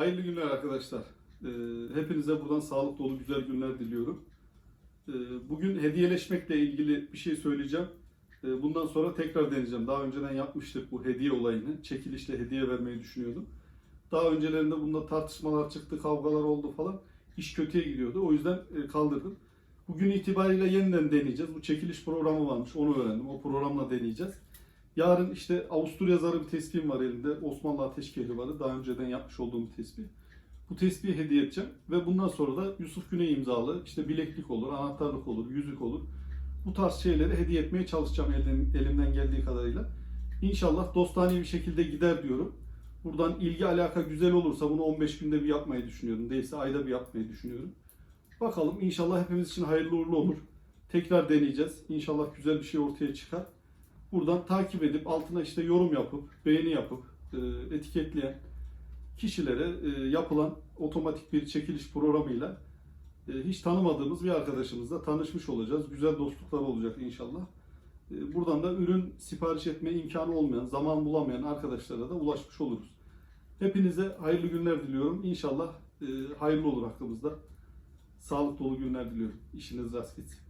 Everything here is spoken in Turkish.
Hayırlı günler arkadaşlar. Ee, hepinize buradan sağlık dolu güzel günler diliyorum. Ee, bugün hediyeleşmekle ilgili bir şey söyleyeceğim. Ee, bundan sonra tekrar deneyeceğim. Daha önceden yapmıştık bu hediye olayını. Çekilişle hediye vermeyi düşünüyordum. Daha öncelerinde bunda tartışmalar çıktı, kavgalar oldu falan. İş kötüye gidiyordu. O yüzden e, kaldırdım. Bugün itibariyle yeniden deneyeceğiz. Bu çekiliş programı varmış. Onu öğrendim. O programla deneyeceğiz. Yarın işte Avusturya zarı bir tespihim var elimde. Osmanlı Ateşkehri varı. Daha önceden yapmış olduğum bir tespih. Bu tespihi hediye edeceğim. Ve bundan sonra da Yusuf Güney imzalı işte bileklik olur, anahtarlık olur, yüzük olur. Bu tarz şeyleri hediye etmeye çalışacağım elim, elimden geldiği kadarıyla. İnşallah dostane bir şekilde gider diyorum. Buradan ilgi alaka güzel olursa bunu 15 günde bir yapmayı düşünüyorum. Değilse ayda bir yapmayı düşünüyorum. Bakalım inşallah hepimiz için hayırlı uğurlu olur. Tekrar deneyeceğiz. İnşallah güzel bir şey ortaya çıkar. Buradan takip edip altına işte yorum yapıp, beğeni yapıp, e, etiketleyen kişilere e, yapılan otomatik bir çekiliş programıyla e, hiç tanımadığımız bir arkadaşımızla tanışmış olacağız. Güzel dostluklar olacak inşallah. E, buradan da ürün sipariş etme imkanı olmayan, zaman bulamayan arkadaşlara da ulaşmış oluruz. Hepinize hayırlı günler diliyorum. İnşallah e, hayırlı olur hakkımızda. Sağlık dolu günler diliyorum. İşiniz rast gitsin.